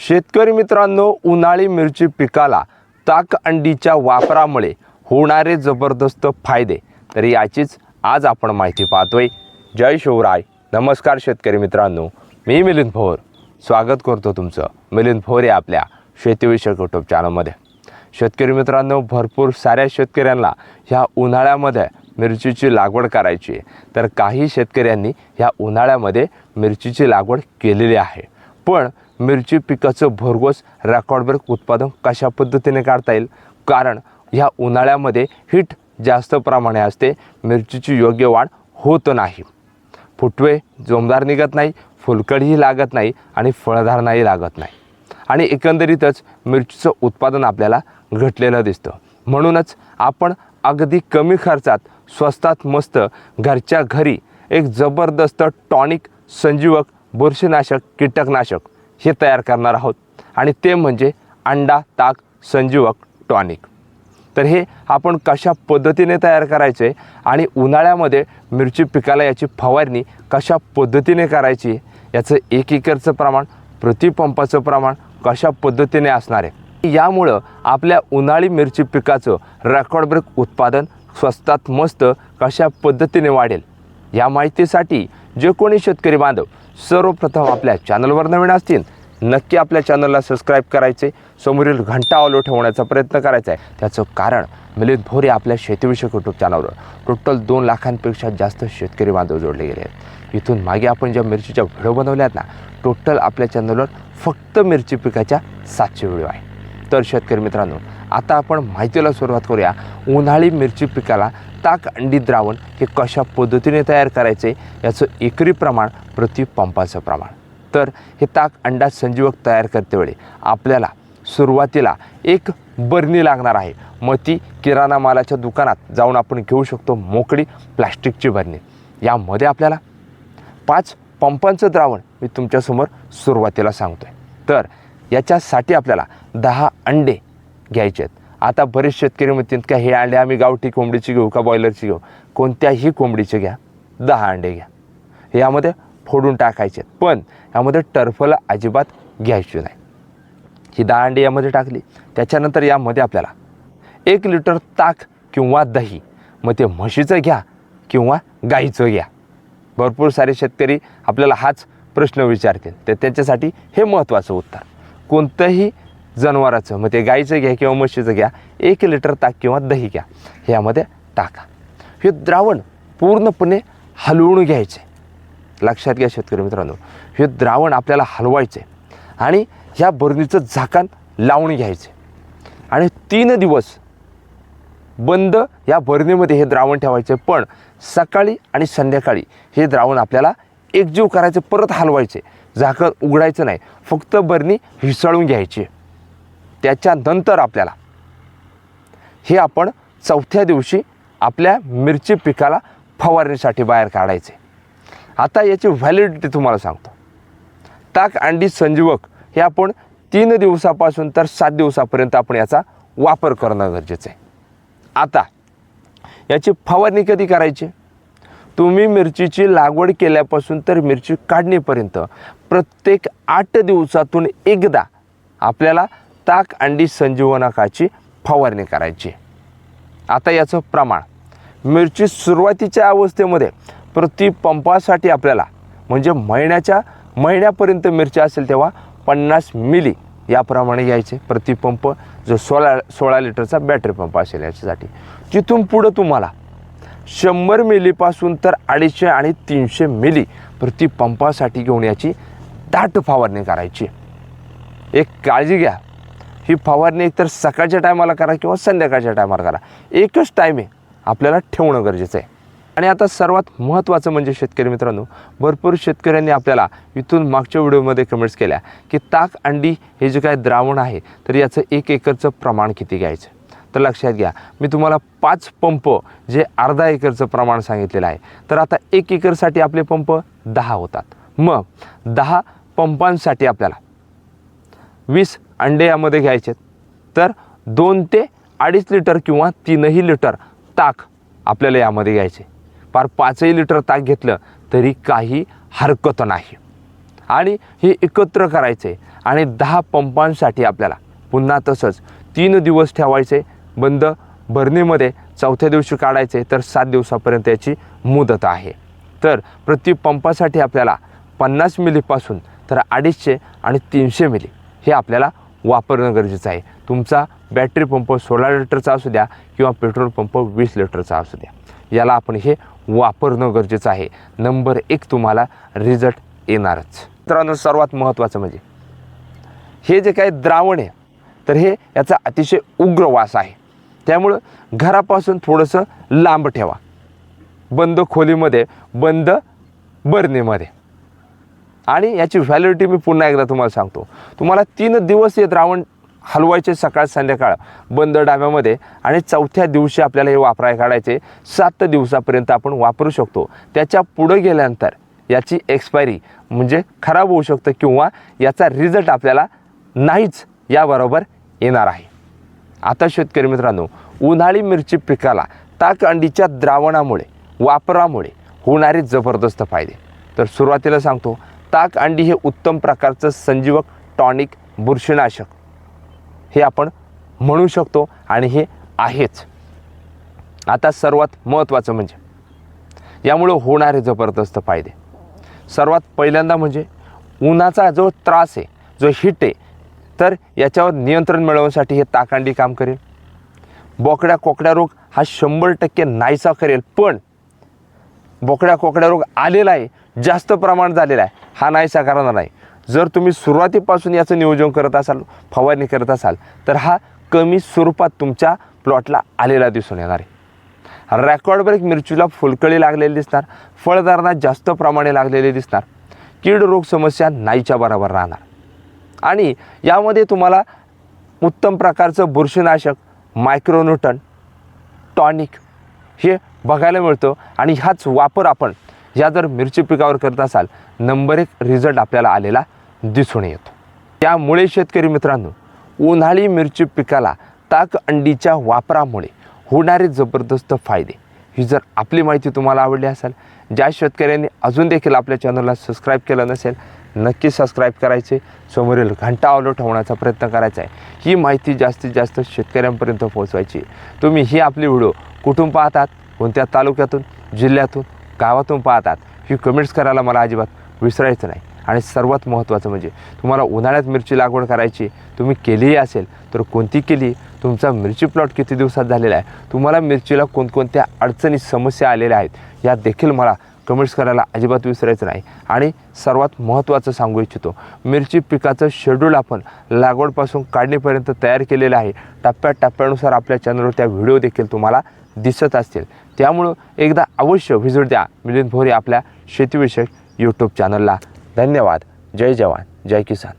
शेतकरी मित्रांनो उन्हाळी मिरची पिकाला ताक अंडीच्या वापरामुळे होणारे जबरदस्त फायदे. तर याचीच आज आपण माहिती पाहतोय. जय शिवराय. नमस्कार शेतकरी मित्रांनो. मी मिलिंद भोर. स्वागत करतो तुमचं मिलिंद भोर या आपल्या शेतीविषयक यूट्यूब चॅनलमध्ये शेतकरी मित्रांनो भरपूर साऱ्या शेतकऱ्यांना ह्या उन्हाळ्यामध्ये मिरचीची लागवड करायची आहे. तर काही शेतकऱ्यांनी ह्या उन्हाळ्यामध्ये मिरचीची लागवड केलेली आहे. पण मिरची पिकाचं भरघोस रेकॉर्डब्रेक उत्पादन कशा पद्धतीने काढता येईल? कारण ह्या उन्हाळ्यामध्ये हीट जास्त प्रमाणे असते मिरचीची योग्य वाढ होत नाही. फुटवे जोमदार निघत नाही फुलकडीही लागत नाही आणि फळधारणाही लागत नाही. आणि एकंदरीतच मिरचीचं उत्पादन आपल्याला घटलेलं दिसतं. म्हणूनच आपण अगदी कमी खर्चात स्वस्तात मस्त घरच्या घरी एक जबरदस्त टॉनिक संजीवक बुरशीनाशक कीटकनाशक हे तयार करणार आहोत. आणि ते म्हणजे अंडा ताक संजीवक टॉनिक. तर हे आपण कशा पद्धतीने तयार करायचे आणि उन्हाळ्यामध्ये मिरची पिकाला याची फवारणी कशा पद्धतीने करायची याचं एक एकरचं प्रमाण प्रतिपंपाचं प्रमाण कशा पद्धतीने असणार आहे. यामुळं आपल्या उन्हाळी मिरची पिकाचं रेकॉर्ड ब्रेक उत्पादन स्वस्तात मस्त कशा पद्धतीने वाढेल या माहितीसाठी जे कोणी शेतकरी बांधव सर्वप्रथम आपल्या चॅनलवर नवीन असतील नक्की आपल्या चॅनलला सबस्क्राईब करायचे. समोरील घंटा ऑलो ठेवण्याचा प्रयत्न करायचा आहे. त्याचं कारण मिलिंद भोरे आपल्या शेतीविषयक यूट्यूब चॅनलवर टोटल दोन लाखांपेक्षा जास्त शेतकरी बांधव जोडले गेले आहेत. इथून मागे आपण ज्या मिरचीच्या व्हिडिओ बनवल्या आहेत ना टोटल आपल्या चॅनलवर फक्त मिरची पिकाच्या सातशे व्हिडिओ आहे. तर शेतकरी मित्रांनो आता आपण माहितीला सुरुवात करूया. उन्हाळी मिरची पिकाला ताक अंडी द्रावण हे कशा पद्धतीने तयार करायचे याचं एकरी प्रमाण प्रति पंपाचं प्रमाण. तर हे ताक अंडा संजीवक तयार करतेवेळी आपल्याला सुरुवातीला एक बरणी लागणार आहे. मग ती किराणा मालाच्या दुकानात जाऊन आपण घेऊ शकतो मोकळी प्लॅस्टिकची बरणी. यामध्ये आपल्याला पाच पंपांचं द्रावण मी तुमच्यासमोर सुरुवातीला सांगतो आहे तर याच्यासाठी आपल्याला दहा अंडे घ्यायचे आहेत. आता बरेच शेतकरी म्हणतील का हे अंडे आम्ही गावठी कोंबडीची घेऊ का बॉयलरची घेऊ? कोणत्याही कोंबडीचे घ्या दहा अंडे घ्या. यामध्ये फोडून टाकायचे. आहेत पण यामध्ये टर्फला अजिबात घ्यायची नाही. ही दहा अंडी यामध्ये टाकली. त्याच्यानंतर यामध्ये आपल्याला एक लिटर ताक किंवा दही मग ते म्हशीचं घ्या किंवा गाईचं घ्या. भरपूर सारे शेतकरी आपल्याला हाच प्रश्न विचारतील. तर त्यांच्यासाठी हे महत्त्वाचं उत्तर. कोणतंही जनावराचं. मग ते गाईचं घ्या किंवा म्हशीचं घ्या एक लिटर ताक किंवा दही घ्या. ह्यामध्ये टाका. हे द्रावण पूर्णपणे हलवून घ्यायचे. लक्षात घ्या शेतकरी मित्रांनो. हे द्रावण आपल्याला हलवायचे आणि ह्या बरणीचं झाकण लावून घ्यायचे. आणि तीन दिवस बंद या बरणीमध्ये हे द्रावण ठेवायचे. पण सकाळी आणि संध्याकाळी हे द्रावण आपल्याला एकजीव करायचे परत हलवायचे. झाकण उघडायचं नाही. फक्त बरणी हिसळून घ्यायची. त्याच्यानंतर आपल्याला हे आपण चौथ्या दिवशी आपल्या मिरची पिकाला फवारणीसाठी बाहेर काढायचे. आता याची व्हॅलिडिटी तुम्हाला सांगतो. ताक अंडी संजीवक हे आपण तीन दिवसापासून तर सात दिवसापर्यंत आपण याचा वापर करणं गरजेचं आहे. आता याची फवारणी कधी करायची? तुम्ही मिरचीची लागवड केल्यापासून तर मिरची काढणीपर्यंत प्रत्येक आठ दिवसातून एकदा आपल्याला ताक अंडी संजीवनकाची फवारणी करायची. आता याचं प्रमाण. मिरची सुरुवातीच्या अवस्थेमध्ये प्रति पंपासाठी आपल्याला म्हणजे महिन्याच्या महिन्यापर्यंत मिरची असेल तेव्हा पन्नास मिली याप्रमाणे यायचे प्रतिपंप जो सोळा सोळा लिटरचा बॅटरी पंप असेल याच्यासाठी. तिथून पुढं तुम्हाला शंभर मिलीपासून तर अडीचशे आणि तीनशे मिली प्रतिपंपासाठी घेऊन याची दाट फवारणी करायची. एक काळजी घ्या. ही फवारणी एकतर सकाळच्या टायमाला करा किंवा संध्याकाळच्या टायमाला करा. एकच टाईम आहे. आपल्याला ठेवणं गरजेचं आहे. आणि आता सर्वात महत्त्वाचं म्हणजे शेतकरी मित्रांनो भरपूर शेतकऱ्यांनी आपल्याला इथून मागच्या व्हिडिओमध्ये कमेंट्स केल्या की ताक अंडी हे जे काय द्रावण आहे तर याचं एक एकरचं प्रमाण किती घ्यायचं? तर लक्षात घ्या मी तुम्हाला पाच पंप जे अर्धा एकरचं प्रमाण सांगितलेलं आहे तर आता एक एकरसाठी आपले पंप दहा होतात. मग दहा पंपांसाठी आपल्याला वीस अंडे यामध्ये घ्यायचे तर दोन ते अडीच लिटर किंवा तीनही लिटर ताक आपल्याला यामध्ये घ्यायचे. फार पाचही लिटर ताक घेतलं तरी काही हरकत नाही. आणि हे एकत्र करायचे आणि दहा पंपांसाठी आपल्याला पुन्हा तसंच तीन दिवस ठेवायचे बंद भरणीमध्ये चौथ्या दिवशी काढायचे तर सात दिवसापर्यंत याची मुदत आहे. तर प्रति पंपासाठी आपल्याला पन्नास मिलीपासून तर अडीचशे आणि तीनशे मिली हे आपल्याला वापरणं गरजेचं आहे. तुमचा बॅटरी पंप सोळा लिटरचा असू द्या किंवा पेट्रोल पंप वीस लिटरचा असू द्या. याला आपण हे वापरणं गरजेचं आहे. नंबर एक तुम्हाला रिझल्ट येणारच. मित्रांनो सर्वात महत्त्वाचं म्हणजे हे जे काही द्रावण आहे तर हे याचा अतिशय उग्र वास आहे. त्यामुळं घरापासून थोडंसं लांब ठेवा. बंद खोलीमध्ये बंद बरणीमध्ये. आणि याची व्हॅलिडिटी मी पुन्हा एकदा तुम्हाला सांगतो. तुम्हाला तीन दिवस हे द्रावण हलवायचे सकाळ संध्याकाळ बंद डाब्यामध्ये आणि चौथ्या दिवशी आपल्याला हे वापराय काढायचे. सात दिवसापर्यंत आपण वापरू शकतो. त्याच्या पुढं गेल्यानंतर याची एक्सपायरी म्हणजे खराब होऊ शकतं किंवा याचा रिझल्ट आपल्याला नाहीच याबरोबर येणार आहे. आता शेतकरी मित्रांनो उन्हाळी मिरची पिकाला ताक अंडीच्या द्रावणामुळे वापरामुळे होणारे जबरदस्त फायदे. तर सुरुवातीला सांगतो ताक अंडी हे उत्तम प्रकारचं संजीवक टॉनिक बुरशीनाशक. हे आपण म्हणू शकतो आणि हे आहेच. आता सर्वात महत्त्वाचं म्हणजे यामुळं होणारे जबरदस्त फायदे. सर्वात पहिल्यांदा म्हणजे उन्हाचा जो त्रास आहे जो हिट आहे तर याच्यावर नियंत्रण मिळवण्यासाठी हे ताकांडी काम करेल. बोकड्या कोकड्या रोग हा शंभर टक्के नाहीसा करेल पण बोकड्या कोकड्या रोग आलेला आहे जास्त प्रमाण झालेला आहे. हा नाही साकारणार नाही. जर तुम्ही सुरुवातीपासून याचं नियोजन करत असाल फवारणी करत असाल तर हा कमी स्वरूपात तुमच्या प्लॉटला आलेला दिसून येणार आहे. रेकॉर्ड ब्रेक मिरचीला फुलकळी लागलेली दिसणार फळदारांना जास्त प्रमाणे लागलेली दिसणार कीड रोग समस्या नाहीच्या बरोबर राहणार. आणि यामध्ये तुम्हाला उत्तम प्रकारचं बुरशीनाशक मायक्रोन्यूटन टॉनिक हे बघायला मिळतं आणि ह्याच वापर आपण ह्या जर मिरची पिकावर करत असाल नंबर एक रिझल्ट आपल्याला आलेला दिसून येतो. त्यामुळे शेतकरी मित्रांनो उन्हाळी मिरची पिकाला ताक अंडीच्या वापरामुळे होणारे जबरदस्त फायदे ही जर आपली माहिती तुम्हाला आवडली असेल ज्या शेतकऱ्यांनी अजून देखील आपल्या चॅनलला सबस्क्राईब केलं नसेल नक्की सबस्क्राईब करायचे. समोरील घंटा ऑलो ठेवण्याचा प्रयत्न करायचा आहे. ही माहिती जास्तीत जास्त शेतकऱ्यांपर्यंत पोहोचवायची तुम्ही ही आपली व्हिडिओ कुठून पाहतात? कोणत्या तालुक्यातून जिल्ह्यातून? गावातून पाहतात ही कमेंट्स करायला मला अजिबात विसरायचं नाही. आणि सर्वात महत्त्वाचं म्हणजे तुम्हाला उन्हाळ्यात मिरची लागवड करायची तुम्ही केलीही असेल तर कोणती केली? तुमचा मिरची प्लॉट किती दिवसात झालेला आहे? तुम्हाला मिरचीला कोणकोणत्या अडचणी समस्या आलेल्या आहेत? या देखील मला कमेंट्स करायला अजिबात विसरायचं नाही. आणि सर्वात महत्त्वाचं सांगू इच्छितो मिरची पिकाचं शेड्यूल आपण लागवडपासून काढणीपर्यंत तयार केलेलं आहे. टप्प्या टप्प्यानुसार आपल्या चॅनलवर त्या व्हिडिओ देखील तुम्हाला दिसत असतील. त्यामुळं एकदा अवश्य व्हिजिट द्या. मिलिंद भोरे आपल्या शेतीविषयक यूट्यूब चॅनलला धन्यवाद. जय जवान. जय किसान.